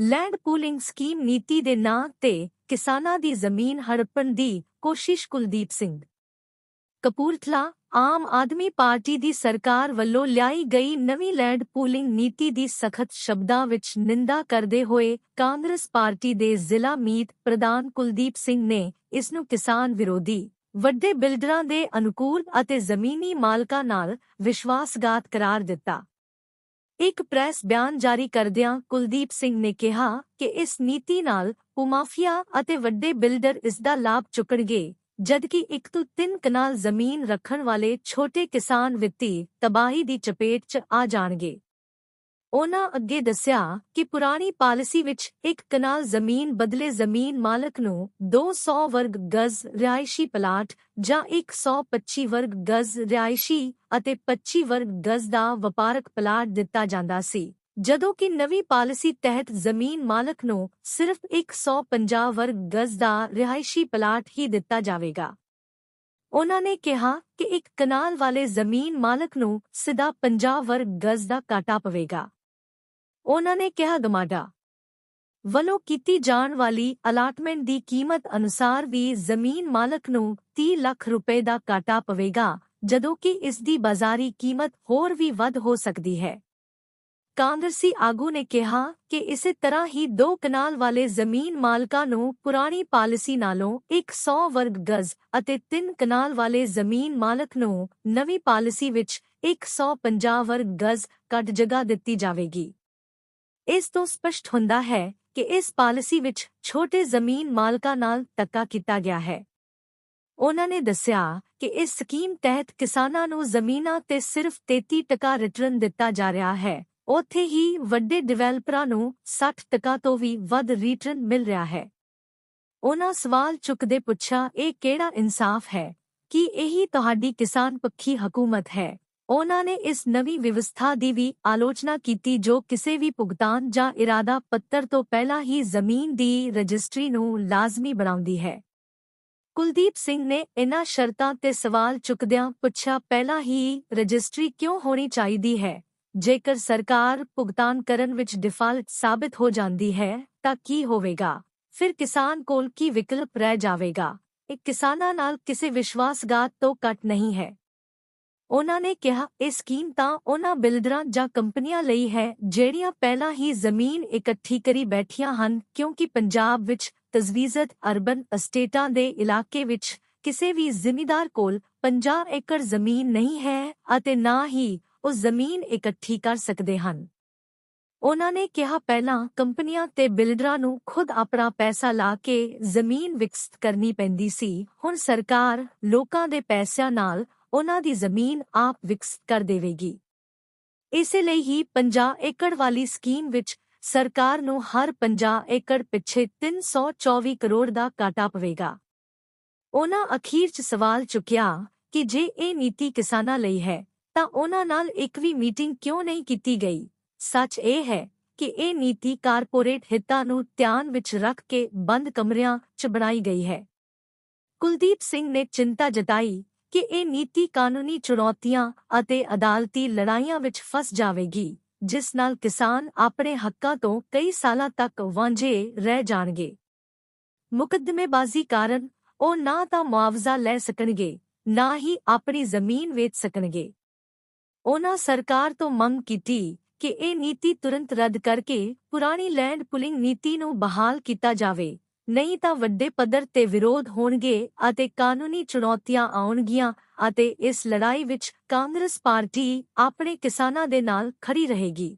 Land pooling scheme ਨੀਤੀ ਦੇ ਨਾਂ ਤੇ ਕਿਸਾਨਾਂ ਦੀ ਜ਼ਮੀਨ ਹੜਪਣ ਦੀ ਕੋਸ਼ਿਸ਼ ਕੁਲਦੀਪ ਸਿੰਘ। ਕਪੂਰਥਲਾ ਆਮ ਆਦਮੀ ਪਾਰਟੀ ਦੀ ਸਰਕਾਰ ਵੱਲੋਂ ਲਿਆਈ ਗਈ ਨਵੀਂ ਲੈਂਡ ਪੂਲਿੰਗ ਨੀਤੀ ਦੀ ਸਖਤ ਸ਼ਬਦਾਂ ਵਿੱਚ ਨਿੰਦਾ ਕਰਦੇ ਹੋਏ ਕਾਂਗਰਸ ਪਾਰਟੀ ਦੇ ਜ਼ਿਲ੍ਹਾ ਮੀਤ ਪ੍ਰਧਾਨ ਕੁਲਦੀਪ ਸਿੰਘ ਨੇ ਇਸ ਨੂੰ ਕਿਸਾਨ ਵਿਰੋਧੀ, ਵੱਡੇ ਬਿਲਡਰਾਂ ਦੇ ਅਨੁਕੂਲ ਅਤੇ ਜ਼ਮੀਨੀ ਮਾਲਕਾਂ ਨਾਲ ਵਿਸ਼ਵਾਸਘਾਤ ਕਰਾਰ ਦਿੱਤਾ। ਇੱਕ ਪ੍ਰੈਸ ਬਿਆਨ ਜਾਰੀ ਕਰਦਿਆਂ ਕੁਲਦੀਪ ਸਿੰਘ ਨੇ ਕਿਹਾ ਕਿ ਇਸ ਨੀਤੀ ਨਾਲ ਭੂਮਾਫੀਆ ਅਤੇ ਵੱਡੇ ਬਿਲਡਰ ਇਸ ਦਾ ਲਾਭ ਚੁੱਕਣਗੇ, ਜਦਕਿ ਇੱਕ ਤੋਂ ਤਿੰਨ ਕਨਾਲ ਜ਼ਮੀਨ ਰੱਖਣ ਵਾਲੇ ਛੋਟੇ ਕਿਸਾਨ ਵਿੱਤੀ ਤਬਾਹੀ ਦੀ ਚਪੇਟ 'ਚ ਆ ਜਾਣਗੇ। ਉਨ੍ਹਾਂ ਅੱਗੇ ਦੱਸਿਆ ਕਿ ਪੁਰਾਣੀ ਪਾਲਿਸੀ ਵਿੱਚ ਇੱਕ ਕਨਾਲ ਜ਼ਮੀਨ ਬਦਲੇ ਜ਼ਮੀਨ ਮਾਲਕ ਨੂੰ 200 ਵਰਗ ਗਜ਼ ਰਿਹਾਇਸ਼ੀ ਪਲਾਟ ਜਾਂ 125 ਵਰਗ ਗਜ਼ ਰਿਹਾਇਸ਼ੀ ਅਤੇ 25 ਵਰਗ ਗਜ਼ ਦਾ ਵਪਾਰਕ ਪਲਾਟ ਦਿੱਤਾ ਜਾਂਦਾ ਸੀ। ਜਦੋਂ ਕਿ ਨਵੀਂ ਪਾਲਿਸੀ ਤਹਿਤ ਜ਼ਮੀਨ ਮਾਲਕ ਨੂੰ ਸਿਰਫ 150 ਵਰਗ ਗਜ਼ ਦਾ ਰਿਹਾਇਸ਼ੀ ਪਲਾਟ ਹੀ ਦਿੱਤਾ ਜਾਵੇਗਾ। ਉਹਨਾਂ ਨੇ ਕਿਹਾ ਕਿ ਇੱਕ ਕਨਾਲ ਵਾਲੇ ਜ਼ਮੀਨ ਮਾਲਕ ਨੂੰ ਸਿੱਧਾ 50 ਵਰਗ ਗਜ਼ ਦਾ ਕਾਟਾ ਪਵੇਗਾ। ਉਹਨਾਂ ਨੇ ਕਿਹਾ, ਗਮਾਡਾ, ਵੱਲੋਂ ਕੀਤੀ ਜਾਣ ਵਾਲੀ ਅਲਾਟਮੈਂਟ ਦੀ ਕੀਮਤ ਅਨੁਸਾਰ ਵੀ ਜ਼ਮੀਨ ਮਾਲਕ ਨੂੰ 30 ਲੱਖ ਰੁਪਏ ਦਾ ਕਾਟਾ ਪਵੇਗਾ, ਜਦੋਂ ਕਿ ਇਸ ਦੀ ਬਾਜ਼ਾਰੀ ਕੀਮਤ ਹੋਰ ਵੀ ਵੱਧ ਹੋ ਸਕਦੀ ਹੈ। ਕਾਂਗਰਸੀ ਆਗੂ ਨੇ ਕਿਹਾ ਕਿ ਇਸੇ ਤਰ੍ਹਾਂ ਹੀ ਦੋ ਕਨਾਲ ਵਾਲੇ ਜ਼ਮੀਨ ਮਾਲਕਾਂ ਨੂੰ ਪੁਰਾਣੀ ਪਾਲਿਸੀ ਨਾਲੋਂ 100 ਵਰਗ ਗਜ਼ ਅਤੇ ਤਿੰਨ ਕਨਾਲ ਵਾਲੇ ਜ਼ਮੀਨ ਮਾਲਕ ਨੂੰ ਨਵੀਂ ਪਾਲਿਸੀ ਵਿੱਚ 150 ਵਰਗ ਗਜ਼ ਕੱਟ ਜਗ੍ਹਾ ਦਿੱਤੀ ਜਾਵੇਗੀ। ਇਸ ਤੋਂ ਸਪਸ਼ਟ ਹੁੰਦਾ ਹੈ ਕਿ ਇਸ ਪਾਲਿਸੀ ਵਿੱਚ ਛੋਟੇ ਜ਼ਮੀਨ ਮਾਲਕਾਂ ਨਾਲ ਧੱਕਾ ਕੀਤਾ ਗਿਆ ਹੈ। ਉਹਨਾਂ ਨੇ ਦੱਸਿਆ ਕਿ ਇਸ ਸਕੀਮ ਤਹਿਤ ਕਿਸਾਨਾਂ ਨੂੰ ਜ਼ਮੀਨਾਂ ਤੇ ਸਿਰਫ 33% ਰਿਟਰਨ ਦਿੱਤਾ ਜਾ ਰਿਹਾ ਹੈ। ਉੱਥੇ ਹੀ ਵੱਡੇ ਡਿਵੈਲਪਰਾਂ ਨੂੰ 60% ਤੋਂ ਵੀ ਵੱਧ ਰਿਟਰਨ ਮਿਲ ਰਿਹਾ ਹੈ। ਉਹਨਾਂ ਸਵਾਲ ਚੁੱਕਦੇ ਪੁੱਛਿਆ, ਇਹ ਕਿਹੜਾ ਇਨਸਾਫ ਹੈ? ਕਿ ਇਹੀ ਤੁਹਾਡੀ ਕਿਸਾਨ ਪੱਖੀ ਹਕੂਮਤ ਹੈ? ਉਨ੍ਹਾਂ ਨੇ ਇਸ ਨਵੀਂ ਵਿਵਸਥਾ ਦੀ ਵੀ ਆਲੋਚਨਾ ਕੀਤੀ ਜੋ ਕਿਸੇ ਵੀ ਭੁਗਤਾਨ ਜਾਂ ਇਰਾਦਾ ਪੱਤਰ ਤੋਂ ਪਹਿਲਾਂ ਹੀ ਜ਼ਮੀਨ ਦੀ ਰਜਿਸਟਰੀ ਨੂੰ ਲਾਜ਼ਮੀ ਬਣਾਉਂਦੀ ਹੈ। ਕੁਲਦੀਪ ਸਿੰਘ ਨੇ ਇਨ੍ਹਾਂ ਸ਼ਰਤਾਂ ਤੇ ਸਵਾਲ ਚੁੱਕਦਿਆਂ ਪੁੱਛਿਆ, ਪਹਿਲਾਂ ਹੀ ਰਜਿਸਟਰੀ ਕਿਉਂ ਹੋਣੀ ਚਾਹੀਦੀ ਹੈ? ਜੇਕਰ ਸਰਕਾਰ ਭੁਗਤਾਨ ਕਰਨ ਵਿੱਚ ਡਿਫਾਲਟ ਸਾਬਤ ਹੋ ਜਾਂਦੀ ਹੈ, ਤਾਂ ਕੀ ਹੋਵੇਗਾ? ਫਿਰ ਕਿਸਾਨ ਕੋਲ ਕੀ ਵਿਕਲਪ ਰਹਿ ਜਾਵੇਗਾ? ਇਹ ਕਿਸਾਨਾਂ ਨਾਲ ਕਿਸੇ ਵਿਸ਼ਵਾਸਘਾਤ ਤੋਂ ਘੱਟ ਨਹੀਂ ਹੈ। ਉਨ੍ਹਾਂ ਨੇ ਕਿਹਾ, ਇਹ ਸਕੀਮ ਤਾਂ ਉਹਨਾਂ ਬਿਲਡਰਾਂ ਜਾਂ ਕੰਪਨੀਆਂ ਲਈ ਹੈ, ਜਿਹੜੀਆਂ ਪਹਿਲਾਂ ਹੀ ਜ਼ਮੀਨ ਇਕੱਠੀ ਕਰੀ ਬੈਠੀਆਂ ਹਨ, ਕਿਉਂਕਿ ਪੰਜਾਬ ਵਿੱਚ ਤਜਵੀਜ਼ਤ ਅਰਬਨ ਅਸਟੇਟਾਂ ਦੇ ਇਲਾਕੇ ਵਿੱਚ ਕਿਸੇ ਵੀ ਜ਼ਿਮੀਦਾਰ ਕੋਲ 50 ਏਕੜ ਜ਼ਮੀਨ ਨਹੀਂ ਹੈ ਅਤੇ ਨਾ ਹੀ ਉਹ ਜ਼ਮੀਨ ਇਕੱਠੀ ਕਰ ਸਕਦੇ ਹਨ। ਉਹਨਾਂ ਨੇ ਕਿਹਾ, ਪਹਿਲਾਂ ਕੰਪਨੀਆਂ ਤੇ ਬਿਲਡਰਾਂ ਨੂੰ ਖੁਦ ਆਪਣਾ ਪੈਸਾ ਲਾ ਕੇ ਜ਼ਮੀਨ ਵਿਕਸਤ ਕਰਨੀ ਪੈਂਦੀ ਸੀ, ਹੁਣ ਸਰਕਾਰ ਲੋਕਾਂ ਦੇ ਪੈਸਿਆਂ ਨਾਲ ਉਨ੍ਹਾਂ ਦੀ ਜ਼ਮੀਨ ਆਪ ਵਿਕਸਤ ਕਰ ਦੇਵੇਗੀ। ਇਸੇ ਲਈ ਹੀ 50 ਏਕੜ ਵਾਲੀ ਸਕੀਮ ਵਿੱਚ ਸਰਕਾਰ ਨੂੰ ਹਰ 50 ਏਕੜ ਪਿੱਛੇ 324 ਕਰੋੜ ਦਾ ਕਾਟਾ ਪਵੇਗਾ। ਉਹਨਾਂ ਅਖੀਰ 'ਚ ਸਵਾਲ ਚੁੱਕਿਆ ਕਿ ਜੇ ਇਹ ਨੀਤੀ ਕਿਸਾਨਾਂ ਲਈ ਹੈ, ਤਾਂ ਉਹਨਾਂ ਨਾਲ ਇੱਕ ਵੀ ਮੀਟਿੰਗ ਕਿਉਂ ਨਹੀਂ ਕੀਤੀ ਗਈ? ਸੱਚ ਇਹ ਹੈ ਕਿ ਇਹ ਨੀਤੀ ਕਾਰਪੋਰੇਟ ਹਿੱਤਾਂ ਨੂੰ ਧਿਆਨ ਵਿੱਚ ਰੱਖ ਕੇ ਬੰਦ ਕਮਰਿਆਂ 'ਚ ਬਣਾਈ ਗਈ ਹੈ। ਕੁਲਦੀਪ ਸਿੰਘ ਨੇ ਚਿੰਤਾ ਜਤਾਈ ਕਿ ਇਹ ਨੀਤੀ ਕਾਨੂੰਨੀ ਚੁਣੌਤੀਆਂ ਅਤੇ ਅਦਾਲਤੀ ਲੜਾਈਆਂ ਵਿੱਚ ਫਸ ਜਾਵੇਗੀ, ਜਿਸ ਨਾਲ ਕਿਸਾਨ ਆਪਣੇ ਹੱਕਾਂ ਤੋਂ ਕਈ ਸਾਲਾਂ ਤੱਕ ਵਾਂਝੇ ਰਹਿ ਜਾਣਗੇ। ਮੁਕੱਦਮੇਬਾਜ਼ੀ ਕਾਰਨ ਉਹ ਨਾ ਤਾਂ ਮੁਆਵਜ਼ਾ ਲੈ ਸਕਣਗੇ, ਨਾ ਹੀ ਆਪਣੀ ਜ਼ਮੀਨ ਵੇਚ ਸਕਣਗੇ। ਉਹਨਾਂ ਸਰਕਾਰ ਤੋਂ ਮੰਗ ਕੀਤੀ ਕਿ ਇਹ ਨੀਤੀ ਤੁਰੰਤ ਰੱਦ ਕਰਕੇ ਪੁਰਾਣੀ ਲੈਂਡ ਪੁਲਿੰਗ ਨੀਤੀ ਨੂੰ ਬਹਾਲ ਕੀਤਾ ਜਾਵੇ। ਨਹੀਂ ਤਾਂ ਵੱਡੇ ਪੱਧਰ ਤੇ ਵਿਰੋਧ ਹੋਣਗੇ ਅਤੇ ਕਾਨੂੰਨੀ ਚੁਣੌਤੀਆਂ ਆਉਣਗੀਆਂ ਅਤੇ ਇਸ ਲੜਾਈ ਵਿੱਚ ਕਾਂਗਰਸ ਪਾਰਟੀ ਆਪਣੇ ਕਿਸਾਨਾਂ ਦੇ ਨਾਲ ਖੜੀ ਰਹੇਗੀ।